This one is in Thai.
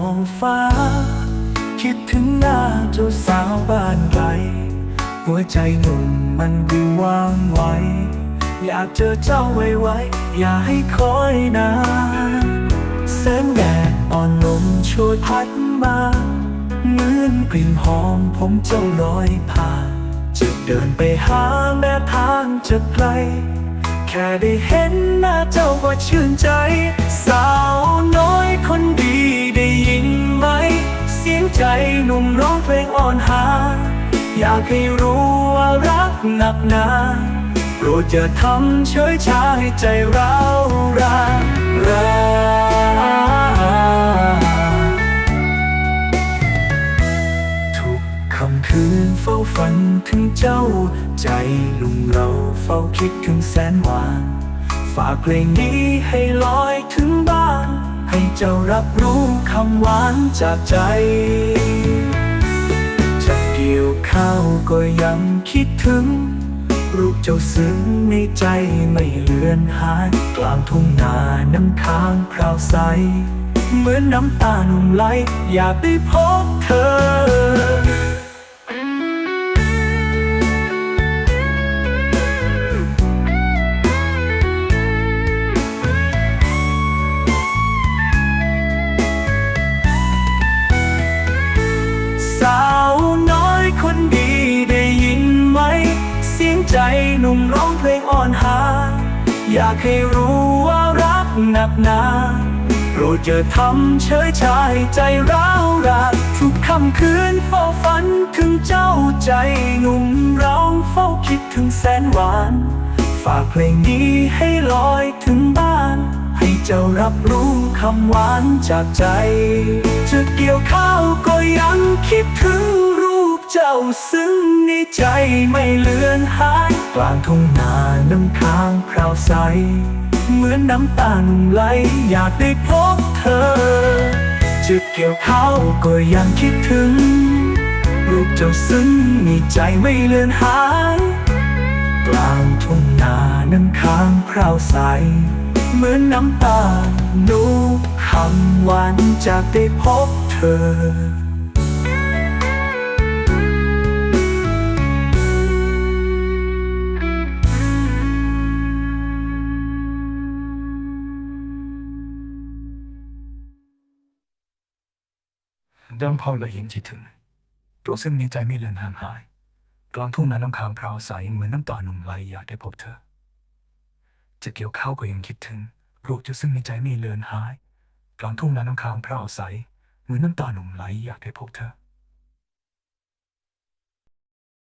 องฟ้า คิดถึงหน้าเจ้าสาวบ้านไกลหัวใจหนุ่มมันวิวางไวอยากเจอเจ้าไวๆอย่าให้คอยนานแสงแดดอ่อนลมชวยพัดมาเหมือนกลิ่นหอมผมเจ้าลอยผ่านจะเดินไปหาแม่ทางจะไกล แค่ได้เห็นหน้าเจ้าก็ชื่นใจสาว องเพลงอ่อนหา อยากให้รู้ว่ารักหนักหนาโปรดอย่าทำเฉยชาให้ใจเรารานรทุกคำคืนเฝ้าฝันถึงเจ้า ใจลุงเราเฝ้าคิดถึงแสนหวาน ฝากเพลงนี้ให้ลอยถึงบ้าน ให้เจ้ารับรู้คำหวานจากใจ คิดถึง รูปเจ้าซึ้งในใจไม่เลือนหาย กลางทุ่งนาน้ำค้างพราวใส เหมือนน้ำตาหนุ่มไหลอยากได้พบเธอ อยากให้รู้ว่ารักหนักหนาโปรดอย่าทำเฉยชายใจร้าวรักทุกค่ำคืนเฝ้าฝันถึงเจ้าใจหนุ่มเร้องเฝ้าคิดถึงแสนหวาน ฝากเพลงนี้ให้ลอยถึงบ้าน ให้เจ้ารับรู้คำหวานจากใจ จะเกี่ยวข้าวก็ยังคิดถึงรูปเจ้าซึ้งในใจไม่เลือนหาย กลางทุ่งนาน้ำค้างพราวใส เหมือนน้ำตาลไหลอยากได้พบเธอจะเกี่ยวเข้าก็ยังคิดถึงรูปเจ้าซึ้งในใจไม่เลือนหาย กลางทุ่งนาน้ำค้างพราวใส เหมือนน้ำตาหนูคำหวานจากได้พบเธอ เดิมพอเลยยังคิดถึงตัวซึ่งในใจไม่เลือนห่างหาย กลางทุ่งนาน้ำค้างพราวใสเหมือนน้ำตาหนุ่มไหลอยากได้พบเธอ จะเกี่ยวข้าวก็ยังคิดถึงรูปจุดซึ่งในใจไม่เลือนหาย กลางทุ่งน้ำน้ำค้างพราวใสเหมือนน้ำตาหนุ่มไหลอยากได้พบเธอ